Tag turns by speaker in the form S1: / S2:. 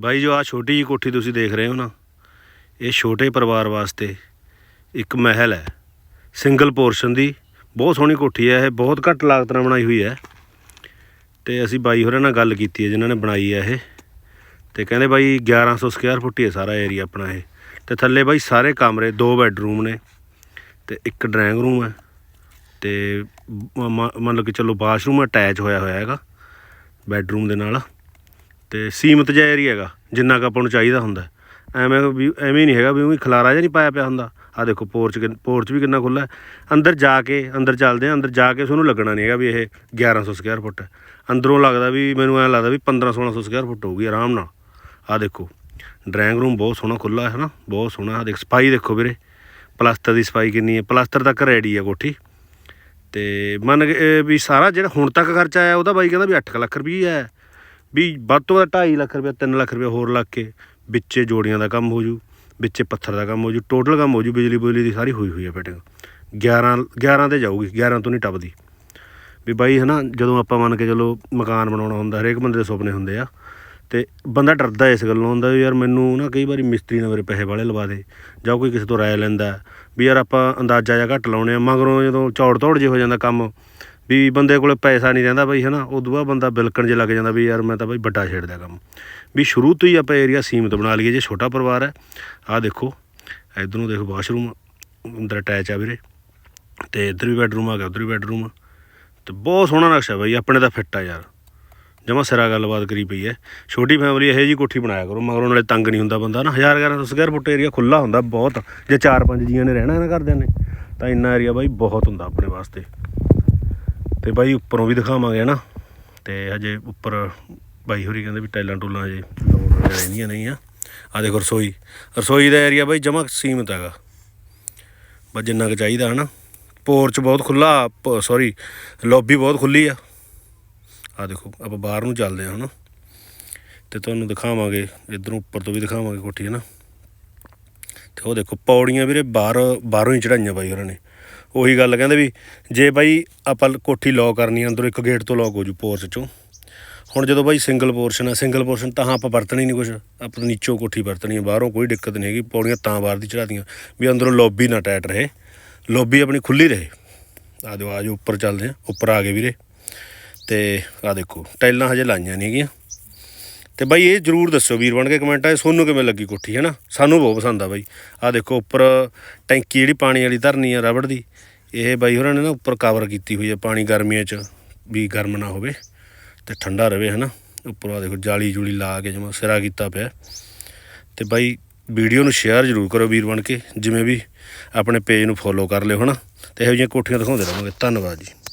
S1: ਬਾਈ ਜੋ ਆ ਛੋਟੀ ਜੀ ਕੋਠੀ ਤੁਸੀਂ ਦੇਖ ਰਹੇ ਹੋ ਨਾ, ਇਹ ਛੋਟੇ ਪਰਿਵਾਰ ਵਾਸਤੇ ਇੱਕ ਮਹਿਲ ਹੈ। ਸਿੰਗਲ ਪੋਰਸ਼ਨ ਦੀ ਬਹੁਤ ਸੋਹਣੀ ਕੋਠੀ ਹੈ, ਇਹ ਬਹੁਤ ਘੱਟ ਲਾਗਤ ਨਾਲ ਬਣਾਈ ਹੋਈ ਹੈ। ਤੇ ਅਸੀਂ ਬਾਈ ਹੋਰਾਂ ਨਾਲ ਗੱਲ ਕੀਤੀ ਹੈ, ਜਿਨ੍ਹਾਂ ਨੇ ਬਣਾਈ ਹੈ ਇਹ। ਤੇ ਕਹਿੰਦੇ ਬਾਈ 1100 ਸਕੁਅਰ ਫੁੱਟ ਹੀ ਹੈ ਸਾਰਾ ਏਰੀਆ ਆਪਣਾ ਇਹ। ਤੇ ਥੱਲੇ ਬਾਈ ਸਾਰੇ ਕਮਰੇ, ਦੋ ਬੈੱਡਰੂਮ ਨੇ ਤੇ ਇੱਕ ਡਰਾਇੰਗ ਰੂਮ ਹੈ। ਤੇ ਮ- ਮ- ਕਿ ਚਲੋ ਬਾਥਰੂਮ ਅਟੈਚ ਹੋਇਆ ਹੋਇਆ ਹੈਗਾ ਬੈੱਡਰੂਮ ਦੇ ਨਾਲ। ਤੇ ਸੀਮਤ ਜਿਹਾ ਏਰੀਆ ਹੈਗਾ, ਜਿੰਨਾ ਕੁ ਆਪਾਂ ਨੂੰ ਚਾਹੀਦਾ ਹੁੰਦਾ। ਐਵੇਂ ਵੀ, ਐਵੇਂ ਨਹੀਂ ਹੈਗਾ ਵੀ ਉਹ ਖਲਾਰਾ ਜਿਹਾ ਨਹੀਂ ਪਾਇਆ ਪਿਆ ਹੁੰਦਾ। ਆ ਦੇਖੋ ਪੋਰਚ ਕਿੰਨ- ਪੋਰਚ ਵੀ ਕਿੰਨਾ ਖੁੱਲਾ ਅੰਦਰ ਜਾ ਕੇ, ਅੰਦਰ ਚੱਲਦੇ ਆ ਅੰਦਰ ਜਾ ਕੇ ਤੁਹਾਨੂੰ ਲੱਗਣਾ ਨਹੀਂ ਹੈਗਾ ਵੀ ਇਹ 1100 ਸਕੁਅਰ ਫੁੱਟ ਅੰਦਰੋਂ ਲੱਗਦਾ ਵੀ, ਮੈਨੂੰ ਐਂ ਲੱਗਦਾ ਵੀ 15 1600 ਸਕੁਅਰ ਫੁੱਟ ਹੋਊਗੀ ਆਰਾਮ ਨਾਲ। ਆ ਦੇਖੋ ਡਰਾਇੰਗ ਰੂਮ ਬਹੁਤ ਸੋਹਣਾ ਖੁੱਲਾ ਹੈ ਨਾ, ਬਹੁਤ ਸੋਹਣਾ। ਆ ਦੇਖ, ਸਫ਼ਾਈ ਦੇਖੋ ਵੀਰੇ ਪਲਾਸਟਰ ਦੀ ਸਫ਼ਾਈ ਕਿੰਨੀ ਹੈ। ਪਲਾਸਟਰ ਤੱਕ ਰੈਡੀ ਹੈ ਕੋਠੀ। ਤੇ ਮੰਨ ਕੇ ਵੀ ਸਾਰਾ ਜਿਹੜਾ ਹੁਣ ਤੱਕ ਖਰਚਾ ਆਇਆ ਉਹਦਾ ਬਾਈ ਕਹਿੰਦਾ ਵੀ 8 ਲੱਖ ਰੁਪਈਆ ਹੈ। ਵੀ ਵੱਧ ਤੋਂ ਵੱਧ 2.5 ਲੱਖ ਰੁਪਏ 3 ਲੱਖ ਰੁਪਏ ਹੋਰ ਲੱਗ ਕੇ ਵਿੱਚੇ ਜੋੜੀਆਂ ਦਾ ਕੰਮ ਹੋ ਜੂ ਵਿੱਚੇ ਪੱਥਰ ਦਾ ਕੰਮ ਹੋ ਜੂ ਟੋਟਲ ਕੰਮ ਹੋ ਜੂ ਬਿਜਲੀ ਬੁਜਲੀ ਦੀ ਸਾਰੀ ਹੋਈ ਹੋਈ ਹੈ ਫਿਟਿੰਗ 11 11 ਤੇ ਜਾਊਗੀ 11 ਤੋਂ ਨਹੀਂ ਟੱਪਦੀ। ਵੀ ਬਾਈ ਹਨਾ, ਜਦੋਂ ਆਪਾਂ ਮੰਨ ਕੇ ਚਲੋ ਮਕਾਨ ਬਣਾਉਣਾ ਹੁੰਦਾ, ਹਰੇਕ ਬੰਦੇ ਦੇ ਸੁਪਨੇ ਹੁੰਦੇ ਆ। ਤੇ ਬੰਦਾ ਡਰਦਾ ਇਸ ਗੱਲੋਂ ਹੁੰਦਾ ਵੀ ਯਾਰ ਮੈਨੂੰ ਨਾ ਕਈ ਵਾਰੀ ਮਿਸਤਰੀ ਨੇ ਮੇਰੇ ਪੈਸੇ ਵਾਲੇ ਲਵਾ ਦੇ, ਜਾਂ ਕੋਈ ਕਿਸੇ ਤੋਂ ਰਾਏ ਲੈਂਦਾ। ਵੀ ਯਾਰ ਆਪਾਂ ਅੰਦਾਜ਼ਾ ਜਿਹਾ ਘੱਟ ਲਾਉਣੇ ਆ, ਮਗਰੋਂ ਜਦੋਂ ਚੌੜ ਧੌੜ ਜੇ ਹੋ ਜਾਂਦਾ ਕੰਮ ਵੀ ਬੰਦੇ ਕੋਲੇ ਪੈਸਾ ਨਹੀਂ ਰਹਿੰਦਾ ਬਈ, ਹਨਾ? ਉਦੋਂ ਬਾਅਦ ਬੰਦਾ ਬਿਲਕਣ ਜੇ ਲੱਗ ਜਾਂਦਾ ਵੀ ਯਾਰ ਮੈਂ ਤਾਂ ਬਈ ਵੱਡਾ ਛੇੜਦਾ ਕੰਮ। ਵੀ ਸ਼ੁਰੂ ਤੋਂ ਹੀ ਆਪਾਂ ਏਰੀਆ ਸੀਮਤ ਬਣਾ ਲਈਏ, ਜੇ ਛੋਟਾ ਪਰਿਵਾਰ ਹੈ। ਆਹ ਦੇਖੋ, ਇਧਰੋਂ ਦੇਖੋ ਵਾਸ਼ਰੂਮ ਅੰਦਰ ਅਟੈਚ ਆ ਵੀਰੇ। ਤੇ ਇੱਧਰ ਵੀ ਬੈਡਰੂਮ ਆ ਗਿਆ, ਉਧਰ ਵੀ ਬੈਡਰੂਮ ਆ। ਤੇ ਬਹੁਤ ਸੋਹਣਾ ਨਕਸ਼ਾ ਬਾਈ, ਆਪਣੇ ਦਾ ਫਿੱਟ ਆ ਯਾਰ। ਜਮਾ ਸਿਰਾ ਗੱਲਬਾਤ ਕਰੀ ਪਈ ਹੈ। ਛੋਟੀ ਫੈਮਿਲੀ ਇਹੋ ਜੀ ਕੋਠੀ ਬਣਾਇਆ ਕਰੋ, ਮਗਰੋਂ ਨਾਲੇ ਤੰਗ ਨਹੀਂ ਹੁੰਦਾ ਬੰਦਾ ਨਾ 1000 1100 ਸਕੁਅਰ ਫੁੱਟ ਏਰੀਆ ਖੁੱਲਾ ਹੁੰਦਾ ਬਹੁਤ। ਜੇ 4-5 ਜੀਆਂ ਨੇ ਰਹਿਣਾ ਇਹਨਾਂ ਘਰਦਿਆਂ ਨੇ, ਤਾਂ ਇੰਨਾ ਏਰੀਆ ਬਾਈ ਬਹੁਤ ਹੁੰਦਾ ਆਪਣੇ ਵਾਸਤੇ। ਤੇ ਬਾਈ ਉੱਪਰੋਂ ਵੀ ਦਿਖਾਵਾਂਗੇ ਨਾ ਤੇ ਹਜੇ ਉੱਪਰ ਬਾਈ ਹੋਰੀ ਕਹਿੰਦੇ ਵੀ ਟਾਈਲਾਂ ਟੂਲਾਂ ਹਜੇ ਲਾਉਣ ਰਹਿੰਦੀਆਂ ਨਹੀਂ ਆ। ਆ ਦੇਖੋ ਰਸੋਈ। ਰਸੋਈ ਦਾ ਏਰੀਆ ਬਾਈ ਜਮਾ ਸੀਮਤ ਹੈਗਾ। ਬਸ ਜਿੰਨਾ ਕੁ ਚਾਹੀਦਾ ਹਨਾ। ਪੋਰਚ ਬਹੁਤ ਖੁੱਲਾ ਸੌਰੀ ਲੌਬੀ ਬਹੁਤ ਖੁੱਲੀ ਆ। ਆ ਦੇਖੋ, ਆਪਾਂ ਬਾਹਰ ਨੂੰ ਚੱਲਦੇ ਹਾਂ ਹੁਣ ਤੇ ਤੁਹਾਨੂੰ ਦਿਖਾਵਾਂਗੇ, ਇਧਰੋਂ ਉੱਪਰ ਤੋਂ ਵੀ ਦਿਖਾਵਾਂਗੇ ਕੋਠੀ ਹੈ ਨਾ ਤੇ ਉਹ ਦੇਖੋ ਪੌੜੀਆਂ ਵੀਰੇ ਬਾਹਰ, ਬਾਹਰੋਂ ਹੀ ਚੜਾਈਆਂ ਬਾਈ ਉਹਨਾਂ ਨੇ। ਉਹੀ ਗੱਲ ਕਹਿੰਦੇ ਵੀ ਜੇ ਬਾਈ ਆਪਾਂ ਕੋਠੀ ਲੌਕ ਕਰਨੀ ਆ, ਅੰਦਰੋਂ ਇੱਕ ਗੇਟ ਤੋਂ ਲੌਕ ਹੋ ਜੂ ਪੋਰਸ ਚੋਂ। ਹੁਣ ਜਦੋਂ ਬਾਈ ਸਿੰਗਲ ਪੋਰਸ਼ਨ ਆ ਸਿੰਗਲ ਪੋਰਸ਼ਨ ਤਾਂ ਆਪਾਂ ਵਰਤਣੀ ਨਹੀਂ ਕੁਝ ਆਪਾਂ ਨੀਚੋਂ ਕੋਠੀ ਵਰਤਣੀ ਹੈ ਬਾਹਰੋਂ ਕੋਈ ਦਿੱਕਤ ਨਹੀਂ ਹੈਗੀ, ਪੌੜੀਆਂ ਤਾਂ ਬਾਹਰ ਦੀ ਚੜਾਤੀਆਂ ਵੀ ਅੰਦਰੋਂ ਲੌਬੀ ਨਾ ਟਾਈਟ ਰਹੇ। ਲੌਬੀ ਆਪਣੀ ਖੁੱਲੀ ਰਹੇ। ਆ ਦਿਓ ਆ ਜਾਓ ਉੱਪਰ ਚੱਲਦੇ ਆ, ਉੱਪਰ ਆ ਗਏ ਵੀਰੇ। ਤੇ ਆ ਦੇਖੋ, ਟਾਈਲਾਂ ਹਜੇ ਲਾਈਆਂ ਨਹੀਂ ਹੈਗੀਆਂ। ਤੇ ਬਾਈ ਇਹ ਜਰੂਰ ਦੱਸਿਓ ਵੀਰ ਬਣ ਕੇ ਕਮੈਂਟਾਂ 'ਚ ਤੁਹਾਨੂੰ ਕਿਵੇਂ ਲੱਗੀ ਕੋਠੀ ਹੈ ਨਾ ਸਾਨੂੰ ਬਹੁਤ ਪਸੰਦ ਆ ਬਾਈ। ਆ ਦੇਖੋ, ਉੱਪਰ ਟੈਂਕੀ ਜਿਹੜੀ ਪਾਣੀ ਵਾਲੀ ਧਰਨੀ ਆ ਰਬੜ ਦੀ, ਇਹ ਬਾਈ ਹੋਰਾਂ ਨੇ ਨਾ ਉੱਪਰ ਕਵਰ ਕੀਤੀ ਹੋਈ ਹੈ ਪਾਣੀ ਗਰਮੀਆਂ 'ਚ, ਵੀ ਗਰਮ ਨਾ ਹੋਵੇ ਤੇ ਠੰਡਾ ਰਵੇ ਨਾ ਉੱਪਰ ਆ ਦੇਖੋ, ਜਾਲੀ ਜੂਲੀ ਲਾ ਕੇ ਜਮਾ ਸਿਰਾ ਕੀਤਾ ਪਿਆ। ਤੇ ਬਾਈ ਵੀਡੀਓ ਨੂੰ ਸ਼ੇਅਰ ਜ਼ਰੂਰ ਕਰੋ ਵੀਰ ਬਣ ਕੇ, ਜਿਵੇਂ ਵੀ ਆਪਣੇ ਪੇਜ ਨੂੰ ਫੋਲੋ ਕਰ ਲਿਓ, ਹਨਾ? ਤੇ ਇਹੋ ਜਿਹੀਆਂ ਕੋਠੀਆਂ ਦਿਖਾਉਂਦੇ ਰਹਾਂਗੇ ਧੰਨਵਾਦ ਜੀ।